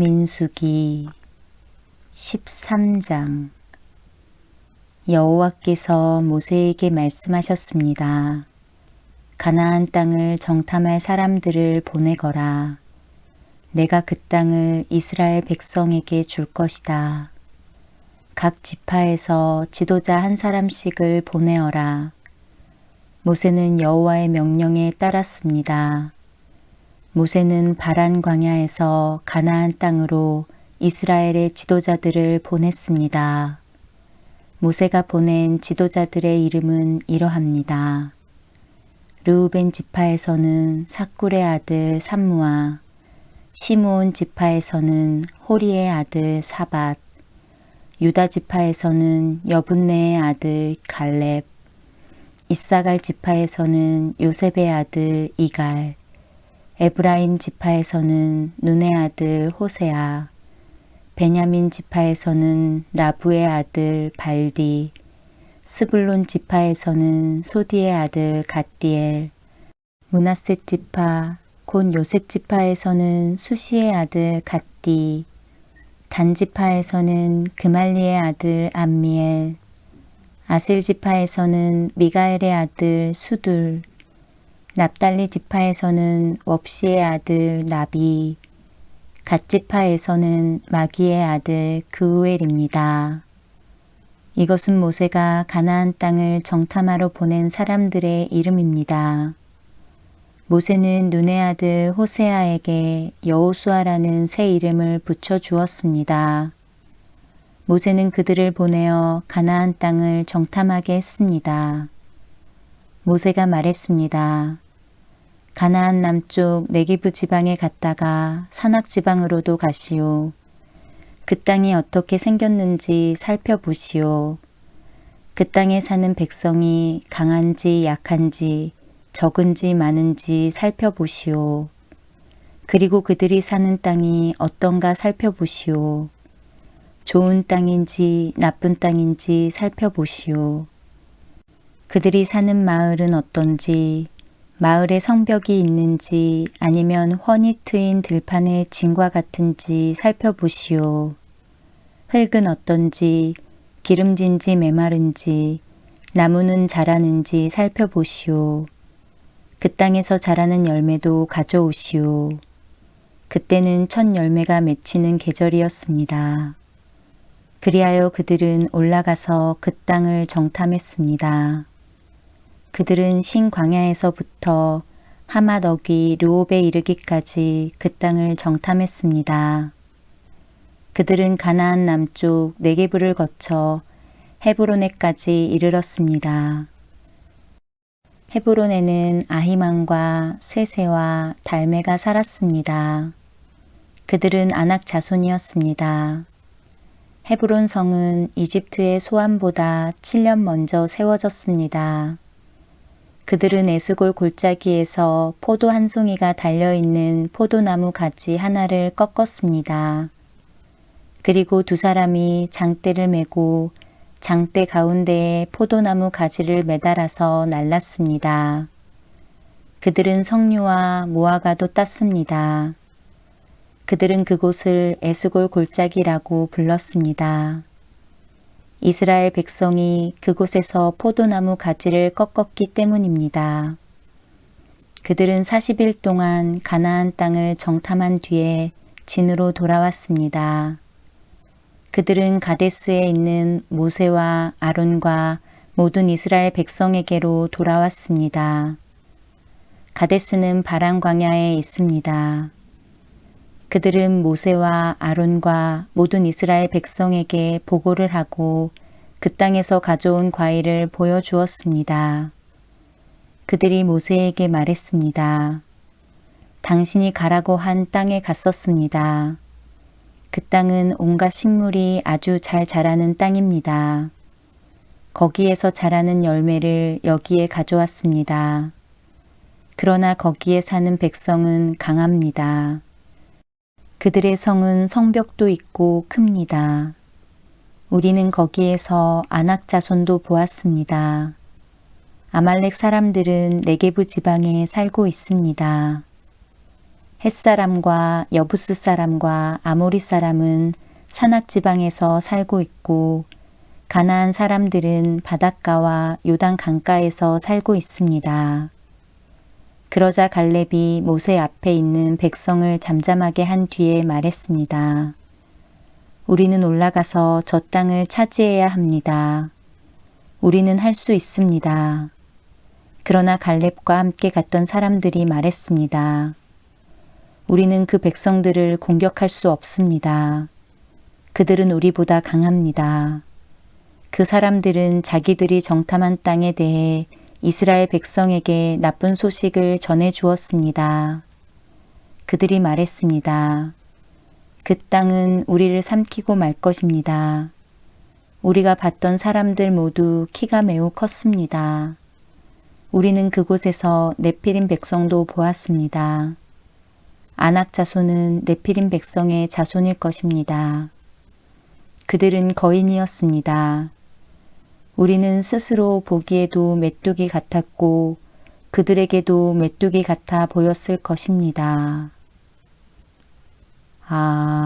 민수기 13장 여호와께서 모세에게 말씀하셨습니다. 가나안 땅을 정탐할 사람들을 보내거라. 내가 그 땅을 이스라엘 백성에게 줄 것이다. 각 지파에서 지도자 한 사람씩을 보내어라. 모세는 여호와의 명령에 따랐습니다. 모세는 바란 광야에서 가나안 땅으로 이스라엘의 지도자들을 보냈습니다. 모세가 보낸 지도자들의 이름은 이러합니다. 르우벤 지파에서는 사꿀의 아들 삼무아, 시므온 지파에서는 호리의 아들 사밧, 유다 지파에서는 여분네의 아들 갈렙, 이사갈 지파에서는 요셉의 아들 이갈, 에브라임 지파에서는 눈의 아들 호세아, 베냐민 지파에서는 라부의 아들 발디, 스불론 지파에서는 소디의 아들 갓디엘, 문하세 지파, 곧 요셉 지파에서는 수시의 아들 갓디, 단 지파에서는 그말리의 아들 암미엘, 아셀 지파에서는 미가엘의 아들 수둘, 납달리 지파에서는 웁시의 아들 나비, 갓 지파에서는 마기의 아들 그우엘입니다. 이것은 모세가 가나안 땅을 정탐하러 보낸 사람들의 이름입니다. 모세는 눈의 아들 호세아에게 여호수아라는 새 이름을 붙여 주었습니다. 모세는 그들을 보내어 가나안 땅을 정탐하게 했습니다. 모세가 말했습니다. 가나안 남쪽 네기브 지방에 갔다가 산악 지방으로도 가시오. 그 땅이 어떻게 생겼는지 살펴보시오. 그 땅에 사는 백성이 강한지 약한지 적은지 많은지 살펴보시오. 그리고 그들이 사는 땅이 어떤가 살펴보시오. 좋은 땅인지 나쁜 땅인지 살펴보시오. 그들이 사는 마을은 어떤지 마을에 성벽이 있는지 아니면 훤히 트인 들판의 진과 같은지 살펴보시오. 흙은 어떤지 기름진지 메마른지 나무는 자라는지 살펴보시오. 그 땅에서 자라는 열매도 가져오시오. 그때는 첫 열매가 맺히는 계절이었습니다. 그리하여 그들은 올라가서 그 땅을 정탐했습니다. 그들은 신광야에서부터 어귀 르옵에 이르기까지 그 땅을 정탐했습니다. 그들은 가나안 남쪽 네게브를 거쳐 헤브론에까지 이르렀습니다. 헤브론에는 아히만과 세세와 달메가 살았습니다. 그들은 아낙 자손이었습니다. 헤브론 성은 이집트의 소암보다 7년 먼저 세워졌습니다. 그들은 에스골 골짜기에서 포도 한 송이가 달려있는 포도나무 가지 하나를 꺾었습니다. 그리고 두 사람이 장대를 메고 장대 가운데에 포도나무 가지를 매달아서 날랐습니다. 그들은 석류와 무화과도 땄습니다. 그들은 그곳을 에스골 골짜기라고 불렀습니다. 이스라엘 백성이 그곳에서 포도나무 가지를 꺾었기 때문입니다. 그들은 40일 동안 가나안 땅을 정탐한 뒤에 진으로 돌아왔습니다. 그들은 가데스에 있는 모세와 아론과 모든 이스라엘 백성에게로 돌아왔습니다. 가데스는 바람 광야에 있습니다. 그들은 모세와 아론과 모든 이스라엘 백성에게 보고를 하고 그 땅에서 가져온 과일을 보여주었습니다. 그들이 모세에게 말했습니다. 당신이 가라고 한 땅에 갔었습니다. 그 땅은 온갖 식물이 아주 잘 자라는 땅입니다. 거기에서 자라는 열매를 여기에 가져왔습니다. 그러나 거기에 사는 백성은 강합니다. 그들의 성은 성벽도 있고 큽니다. 우리는 거기에서 안악 자손도 보았습니다. 아말렉 사람들은 네게부 지방에 살고 있습니다. 햇사람과 여부스 사람과 아모리 사람은 산악 지방에서 살고 있고 가나안 사람들은 바닷가와 요단 강가에서 살고 있습니다. 그러자 갈렙이 모세 앞에 있는 백성을 잠잠하게 한 뒤에 말했습니다. 우리는 올라가서 저 땅을 차지해야 합니다. 우리는 할 수 있습니다. 그러나 갈렙과 함께 갔던 사람들이 말했습니다. 우리는 그 백성들을 공격할 수 없습니다. 그들은 우리보다 강합니다. 그 사람들은 자기들이 정탐한 땅에 대해 이스라엘 백성에게 나쁜 소식을 전해 주었습니다. 그들이 말했습니다. 그 땅은 우리를 삼키고 말 것입니다. 우리가 봤던 사람들 모두 키가 매우 컸습니다. 우리는 그곳에서 네피림 백성도 보았습니다. 아낙 자손은 네피림 백성의 자손일 것입니다. 그들은 거인이었습니다. 우리는 스스로 보기에도 메뚜기 같았고 그들에게도 메뚜기 같아 보였을 것입니다. 아멘